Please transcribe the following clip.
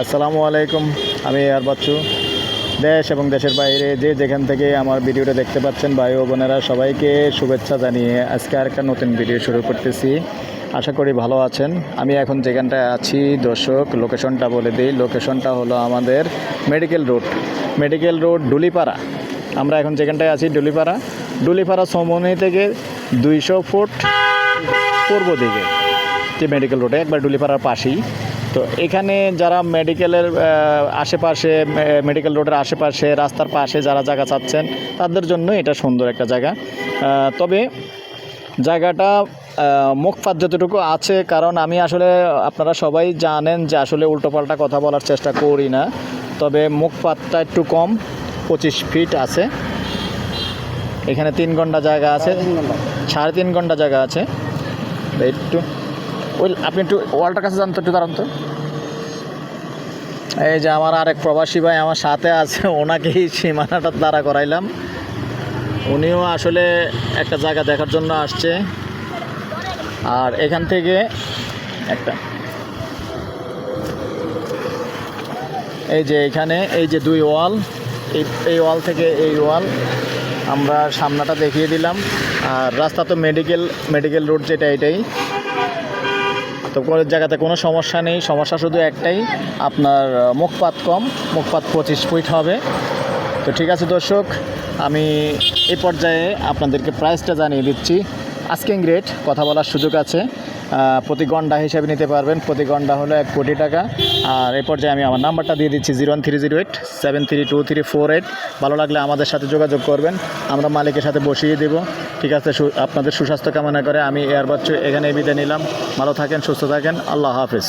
আসসালামু আলাইকুম, আমি আর বাচ্চু। দেশ এবং দেশের বাইরে যে যেখান থেকে আমার ভিডিওটা দেখতে পাচ্ছেন ভাই ও বোনেরা, সবাইকে শুভেচ্ছা জানিয়ে আজকে আর একটা নতুন ভিডিও শুরু করতেছি। আশা করি ভালো আছেন। আমি এখন যেখানটায় আছি, দর্শক, লোকেশনটা বলে দিই। লোকেশনটা হলো আমাদের medical road. Medical road, Dulipara. আমরা এখন যেখানটায় আছি, ডুলিপাড়া। ডুলিপাড়া সমনি থেকে দুইশো ফুট পূর্ব দিকে যে মেডিকেল রোডে, একবার ডুলিপাড়ার পাশেই। তো এখানে যারা মেডিকেলের আশেপাশে মেডিকেল রোডের আশেপাশে রাস্তার পাশে যারা জায়গা চাচ্ছেন তাদের জন্য এটা সুন্দর একটা জায়গা। তবে জায়গাটা মুখপাত যতটুকু আছে কারণ আমি আসলে আপনারা সবাই জানেন যে আসলে উল্টোপাল্টা কথা বলার চেষ্টা করি না তবে মুখপাতটা একটু কম পঁচিশ ফিট আছে। এখানে তিন ঘণ্টা জায়গা আছে সাড়ে তিন ঘণ্টা। জায়গা আছে। একটু ওই আপনি একটু ওয়ালটার কাছে জানতো একটু দাঁড়ান তো। এই যে আমার আরেক প্রবাসী ভাই আমার সাথে আছে, ওনাকেই সীমানাটা দাঁড়া করাইলাম। উনিও আসলে একটা জায়গা দেখার জন্য আসছে। আর এখান থেকে একটা। এই যে এখানে, এই যে দুই ওয়াল, এই এই ওয়াল থেকে এই ওয়াল আমরা সামনাটা দেখিয়ে দিলাম। আর রাস্তা তো মেডিকেল মেডিকেল রোড যেটা এটাই। তো কোনো জায়গাতে কোনো সমস্যা নেই। সমস্যা শুধু একটাই, আপনার মুখপাত কম, মুখপাত পঁচিশ ফুট হবে। তো ঠিক আছে দর্শক, আমি এ পর্যায়ে আপনাদেরকে প্রাইসটা জানিয়ে দিচ্ছি। আস্কিং রেট কথা বলার সুযোগ আছে। প্রতি ঘণ্টা হিসেবে নিতে পারবেন। প্রতি ঘণ্টা হলো এক কোটি টাকা। আর এরপর পর্যায়ে আমি আমার নাম্বারটা দিয়ে দিচ্ছি zero one three zero eight, seven three two three four eight. ভালো লাগলে আমাদের সাথে যোগাযোগ করবেন। আমরা মালিকের সাথে বসিয়ে দেবো। ঠিক আছে আপনাদের সুস্বাস্থ্য কামনা করে আমি এয়ার বাচ্চু এখানে বিদায় নিলাম। ভালো থাকেন, সুস্থ থাকেন। আল্লাহ হাফিজ।